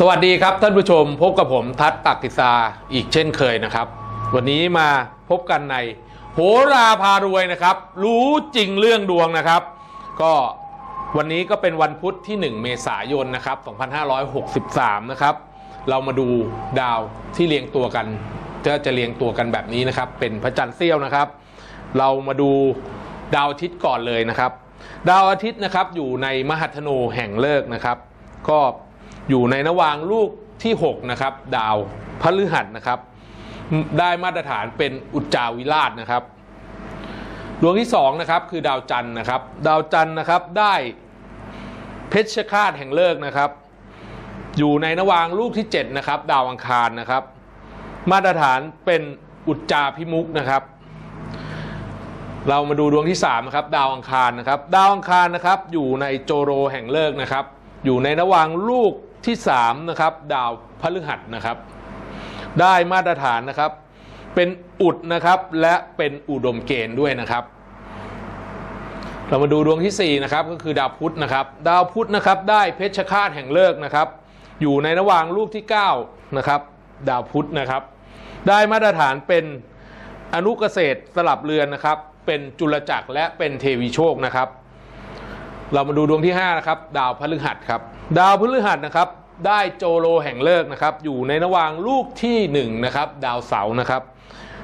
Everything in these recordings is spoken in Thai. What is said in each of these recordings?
สวัสดีครับท่านผู้ชมพบกับผมทัศน์ปักกิซาอีกเช่นเคยนะครับ วันนี้มาพบกันใน โหราพารวยนะครับ รู้จริงเรื่องดวงนะครับ ก็วันนี้ก็เป็นวันพุธที่ 1 เมษายนนะครับ 2563 นะครับ เรามาดูดาวที่เรียงตัวกันจะจะเรียงตัวกันแบบนี้นะครับ เป็นพระจันทร์เสี้ยวนะครับ เรามาดูดาวอาทิตย์ก่อนเลยนะครับ ดาวอาทิตย์นะครับอยู่ในมหัทโนแห่งเลิกนะครับ ก็ อยู่ในนวางลูกที่ 6 นะครับ ดาวพฤหัสนะครับ ได้มาตรฐานเป็นอุจจาวิราชนะครับ ดวงที่ 2 นะครับ คือดาวจันทร์นะครับ ดาวจันทร์นะครับได้เพชฌฆาตแห่งเลิกนะครับ อยู่ในนวางลูกที่ 7 นะครับ ดาวอังคารนะครับ มาตรฐานเป็นอุจจาพิมุกนะครับ เรามาดูดวงที่3นะครับ ดาวอังคารนะครับ ดาวอังคารนะครับ อยู่ในโจโรแห่งเลิกนะครับ อยู่ในระหว่างลูก ที่3นะครับดาวพฤหัสนะครับ ได้มาตรฐานนะครับ เป็นอุดนะครับและเป็นอุดมเกณฑ์ด้วยนะครับ เรามาดูดวงที่4นะครับก็คือดาวพุธนะครับ ดาวพุธนะครับได้เพชฌฆาตแห่งเลิกนะครับ อยู่ในระหว่างลูกที่9นะครับดาวพุธนะครับ ได้มาตรฐานเป็นอนุเกษตรสลับเรือนนะครับ เป็นจุลจักรและเป็นเทวีโชคนะครับ เรามาดูดวงที่5นะครับดาวพฤหัสครับ ดาวพฤหัสนะครับได้โจโลแห่งเลิกนะครับ อยู่ในระหว่างลูกที่1นะครับดาวเสาร์นะครับ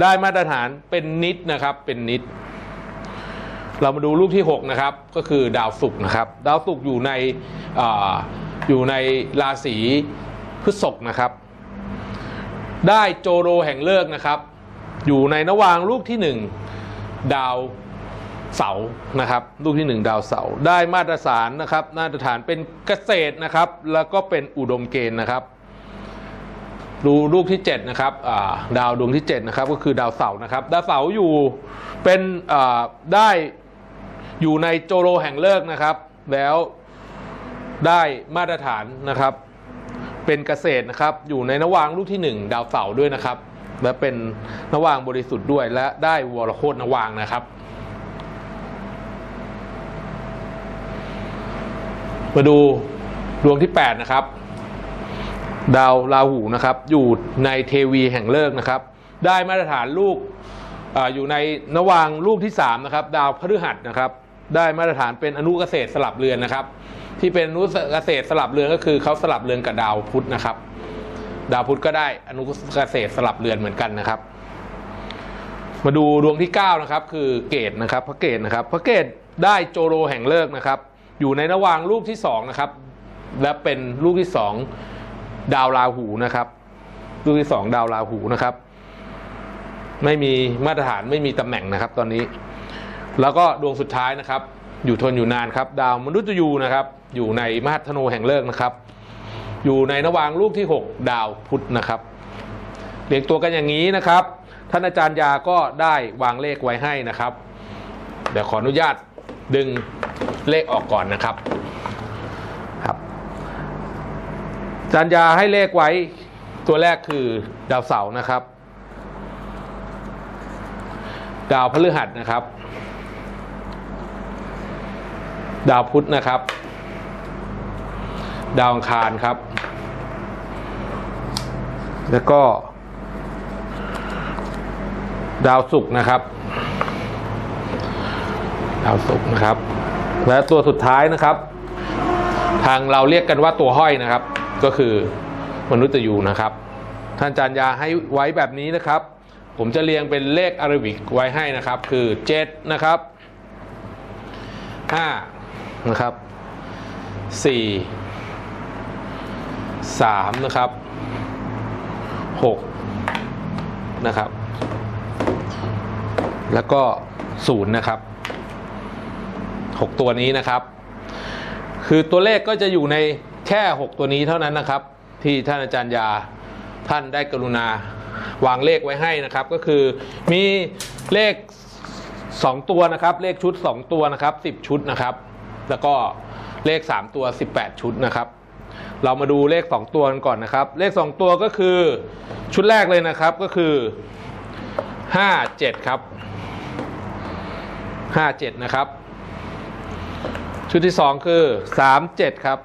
ได้มาตรฐานเป็นนิดนะครับเป็นนิด เรามาดูลูกที่6นะครับก็คือดาวศุกร์นะครับ ดาวศุกร์อยู่ในออยู่ในราศีพฤษภนะครับ ได้โจโรแห่งเลิกนะครับ อยู่ในระหว่างลูกที่ 1 ดาว เสานะครับลูกที่ 1 ดาวเสาได้มาตรฐานนะครับมาตรฐานเป็นเกษตรนะครับ แล้วก็เป็นอุดมเกณฑ์นะครับดูลูกที่7นะครับาดาวดวงที่7นะครับก็คือดาวเสาร์นะครับ ดาวเสาร์อยู่เป็นได้อยู่ในโจโรแห่งเลิกนะครับ แล้วได้มาตรฐานนะครับ เป็นเกษตรนะครับ อยู่ในนวางลูกที่ 1 ดาวเสาร์ด้วยนะครับ และเป็นนวางบริสุทธิ์ด้วยและได้วรโคตรนวางนะครับ มาดูดวงที่ 8 นะครับ ดาวราหูนะครับ อยู่ในเทวีแห่งเลิกนะครับ ได้มาตรฐานลูกออยู่ในนวางลูกที่ 3 นะครับ ดาวพฤหัสนะครับ ได้มาตรฐานเป็นอนุเกษตรสลับเรือนนะครับ ที่เป็นอนุเกษตรสลับเรือนก็คือเขาสลับเรือนกับดาวพุธนะครับ ดาวพุธก็ได้อนุเกษตรสลับเรือนเหมือนกันนะครับ มาดูดวงที่ 9 นะครับ คือเกตนะครับพระเกตนะครับพระเกตได้โจโรแห่งเลิกนะครับ อยู่ในระหว่างลูกที่2นะครับ และเป็นลูกที่2ดาวราหูนะครับ ลูกที่2ดาวราหูนะครับ ไม่มีมาตรฐานไม่มีตำแหน่งนะครับ ตอนนี้ แล้วก็ดวงสุดท้ายนะครับ อยู่ทนอยู่นานครับ ดาวมนุษย์ยูนะครับ อยู่ในมหัทโนแห่งเลิกนะครับ อยู่ในระหว่างลูกที่ 6 ดาวพุธนะครับเรียงตัวกันอย่างนี้นะครับ ท่านอาจารย์ยาก็ได้วางเลขไว้ให้นะครับ เดี๋ยวขออนุญาตดึง เลขออกก่อนนะครับครับอาจารย์ยาให้เลขไว้ตัวแรกคือดาวเสาร์นะครับ ดาวพฤหัสนะครับ ดาวพุธนะครับ ดาวอังคารครับ แล้วก็ ดาวศุกร์นะครับ ดาวศุกร์นะครับ และตัวสุดท้ายนะครับ ทางเราเรียกกันว่าตัวห้อยนะครับ ก็คือมนุษย์ยูนะครับ ท่านอาจารย์ยาให้ไว้แบบนี้นะครับ ผมจะเรียงเป็นเลขอารบิกไว้ให้นะครับ คือ7นะครับ5นะครับ4 3นะครับ6นะครับ แล้วก็ศูนย์นะครับ หกตัวนี้นะครับ คือตัวเลขก็จะอยู่ในแค่หกตัวนี้เท่านั้นนะครับ ที่ท่านอาจารย์ยาท่านได้กรุณาวางเลขไว้ให้นะครับ ก็คือมีเลขสองตัวนะครับ เลขชุดสองตัวนะครับสิบชุดนะครับ แล้วก็เลขสามตัวสิบแปดชุดนะครับเรามาดูเลขสองตัวกันก่อนนะครับ เลขสองตัวก็คือชุดแรกเลยนะครับก็คือห้าเจ็ดครับห้าเจ็ดนะครับ ชุดที่สองคือสามเจ็ดครับ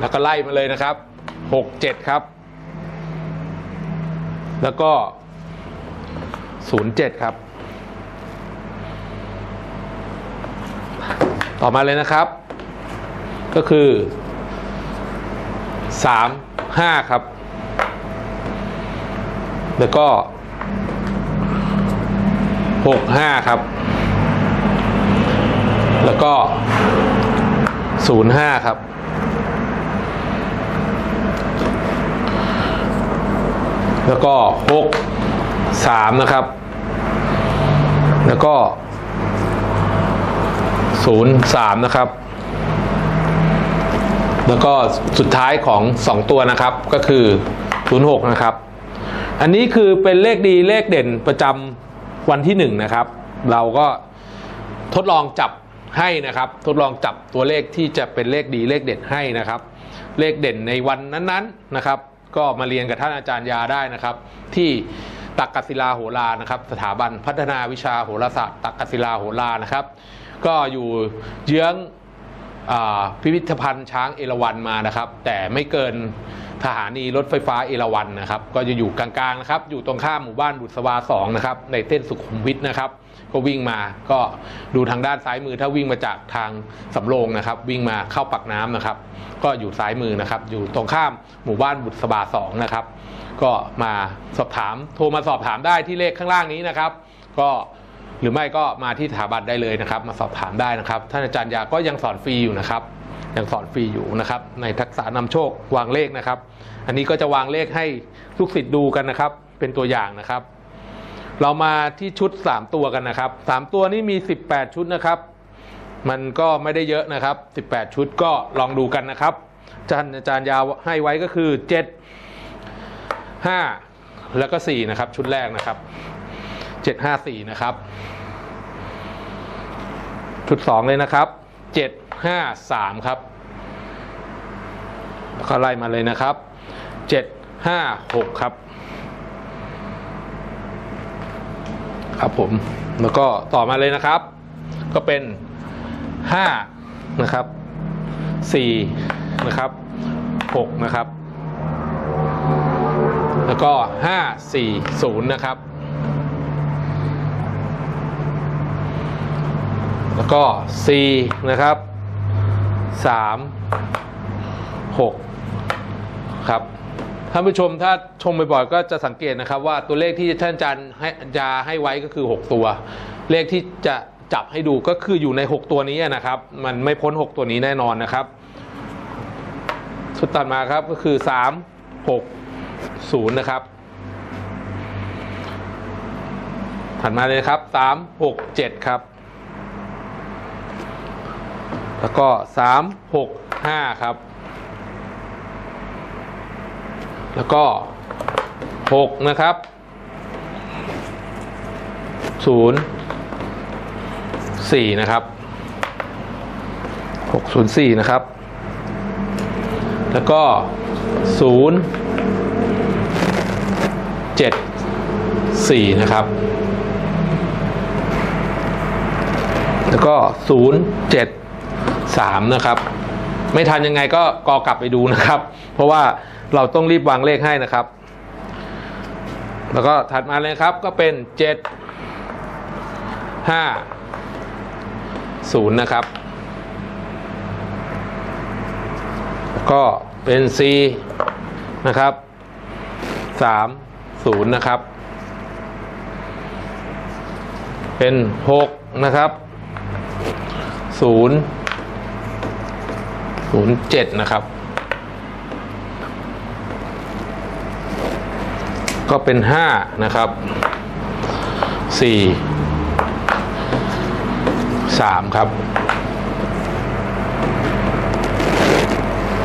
แล้วก็ไล่มาเลยนะครับหกเจ็ดครับ แล้วก็ศูนย์เจ็ดครับ ต่อมาเลยนะครับ ก็คือสามห้าครับ แล้วก็หกห้าครับ แล้วก็ศูนย์ห้าครับ แล้วก็หกสามนะครับ แล้วก็ศูนย์สามนะครับ แล้วก็สุดท้ายของ 2 ตัวนะครับก็คือ 06 นะครับ อันนี้คือเป็นเลขดีเลขเด่นประจำวันที่ 1 นะครับ เราก็ทดลองจับ ให้นะครับ ทดลองจับตัวเลขที่จะเป็นเลขดีเลขเด่นให้นะครับ เลขเด่นในวันนั้นๆนะครับ ก็มาเรียนกับท่านอาจารย์ยาได้นะครับ ที่ตักกศิลาโหรานะครับ สถาบันพัฒนาวิชาโหราศาสตร์ตักกศิลาโหรานะครับ ก็อยู่เยื้องอพิพิธภัณฑ์ช้างเอราวัณมานะครับ แต่ไม่เกินสถานีรถไฟฟ้าเอราวัณนะครับ ก็จะอยู่กลางๆนะครับ อยู่ตรงข้ามหมู่บ้านบุษวาสองนะครับในเส้นสุขุมวิทนะครับ ก็วิ่งมา ก็ดูทางด้านซ้ายมือ ถ้าวิ่งมาจากทางสำโรงนะครับ วิ่งมาเข้าปักน้ำนะครับ ก็อยู่ซ้ายมือนะครับ อยู่ตรงข้ามหมู่บ้านบุษบาสองนะครับ ก็มาสอบถามโทรมาสอบถามได้ที่เลขข้างล่างนี้นะครับ ก็หรือไม่ก็มาที่สถาบันได้เลยนะครับ มาสอบถามได้นะครับท่านอาจารย์ยาก็ยังสอนฟรีอยู่นะครับยังสอนฟรีอยู่นะครับ ในทักษะนำโชควางเลขนะครับ อันนี้ก็จะวางเลขให้ลูกศิษย์ดูกันนะครับ เป็นตัวอย่างนะครับ เรามาที่ชุด 3 ตัวกันนะครับ 3 ตัวนี้มี 18 ชุดนะครับ มันก็ไม่ได้เยอะนะครับ 18 ชุดก็ลองดูกันนะครับอาจารย์อาจารย์ยาวให้ไว้ก็คือ 7 5 แล้วก็ 4 นะครับ ชุดแรกนะครับ 7 5 4 นะครับ ชุด 2 เลยนะครับ 7 5 3 ครับก็ไล่มาเลยนะครับ 7 5 6 ครับ ครับผมแล้วก็ต่อมาเลยนะครับ ก็เป็น 5 นะครับ4นะครับ6นะครับ แล้วก็ 5 4 0 นะครับ แล้วก็ 4 นะครับ 3 6 ครับ ท่านผู้ชมถ้าชมบ่อยๆก็จะสังเกตนะครับ ว่าตัวเลขที่ท่านอาจารย์ให้จะให้ไว้ก็คือ 6 ตัว เลขที่จะจับให้ดูก็คืออยู่ใน 6 ตัวนี้นะครับ มันไม่พ้น 6 ตัวนี้แน่นอนนะครับชุดตัดมาครับก็คือ 3 6 0 นะครับถัดมาเลยครับ 3 6 7 ครับ แล้วก็ 3 6 5 ครับ แล้วก็ 6 นะครับ 0 4 นะครับ 6 0 4 นะครับ แล้วก็ 0 7 4 นะครับ แล้วก็ 0 7 3 นะครับ ไม่ทันยังไงก็กอกลับไปดูนะครับ เพราะว่าเราต้องรีบวางเลขให้นะครับ แล้วก็ถัดมาเลยครับก็เป็น7 5 0นย์นะครับก็เป็น C นะครับ3 0นย์นะครับ เป็น6นะครับ0 07นะครับ ก็เป็น5นะครับ4 3ครับ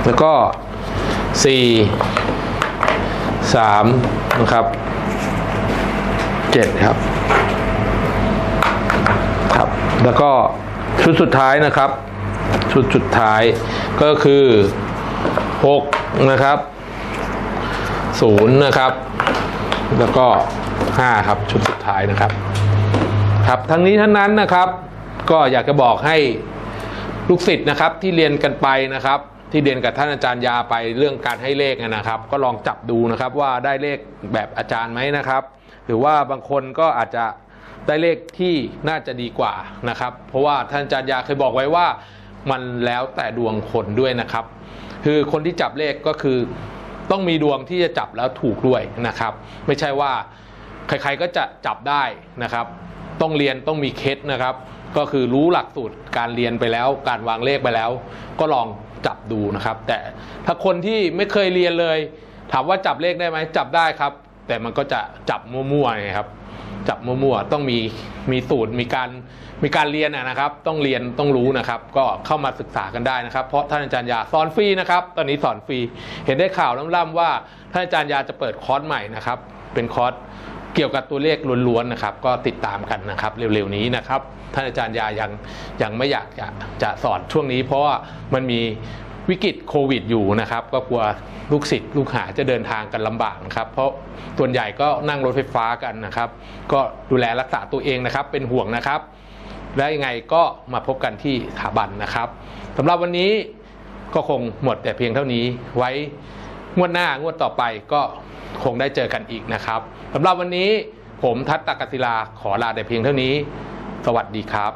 แล้วก็4 3นะครับ7ครับ ครับ แล้วก็ชุดสุดท้ายนะครับ ชุดสุดท้ายก็คือ6นะครับ0นะครับ แล้วก็ 5 ครับชุดสุดท้ายนะครับ ครับทั้งนี้ทั้งนั้นนะครับ ก็อยากจะบอกให้ลูกศิษย์นะครับที่เรียนกันไปนะครับ ที่เรียนกับท่านอาจารย์ยาไปเรื่องการให้เลขนะครับ ก็ลองจับดูนะครับว่าได้เลขแบบอาจารย์ไหมนะครับ หรือว่าบางคนก็อาจจะได้เลขที่น่าจะดีกว่านะครับ เพราะว่าท่านอาจารย์ยาเคยบอกไว้ว่า มันแล้วแต่ดวงคนด้วยนะครับ คือคนที่จับเลขก็คือต้องมีดวงที่จะจับแล้วถูกด้วยนะครับ ไม่ใช่ว่าใครๆก็จะจับได้นะครับ ต้องเรียนต้องมีเคสนะครับ ก็คือรู้หลักสูตรการเรียนไปแล้ว การวางเลขไปแล้ว ก็ลองจับดูนะครับ แต่ถ้าคนที่ไม่เคยเรียนเลย ถามว่าจับเลขได้ไหมจับได้ครับ แต่มันก็จะจับมั่วๆไงครับ จับมั่วๆต้องมีมีสูตรมีการมีการเรียนนะครับ ต้องเรียนต้องรู้นะครับ ก็เข้ามาศึกษากันได้นะครับ เพราะท่านอาจารย์ยาสอนฟรีนะครับ ตอนนี้สอนฟรี เห็นได้ข่าวล่ำๆว่าท่านอาจารย์ยาจะเปิดคอร์สใหม่นะครับ เป็นคอร์สเกี่ยวกับตัวเลขล้วนๆนะครับ ก็ติดตามกันนะครับ เร็วๆนี้นะครับ ท่านอาจารย์ยายังยังไม่อยากจะจะสอนช่วงนี้ เพราะว่ามันมี วิกฤตโควิดอยู่นะครับ ก็กลัวลูกศิษย์ลูกหาจะเดินทางกันลำบากนะครับ เพราะส่วนใหญ่ก็นั่งรถไฟฟ้ากันนะครับ ก็ดูแลรักษาตัวเองนะครับ เป็นห่วงนะครับ และยังไงก็มาพบกันที่สถาบันนะครับสำหรับวันนี้ก็คงหมดแต่เพียงเท่านี้ไว้งวดหน้างวดต่อไปก็คงได้เจอกันอีกนะครับสำหรับวันนี้ผมทัศตกศิลาขอลาแต่เพียงเท่านี้ สวัสดีครับ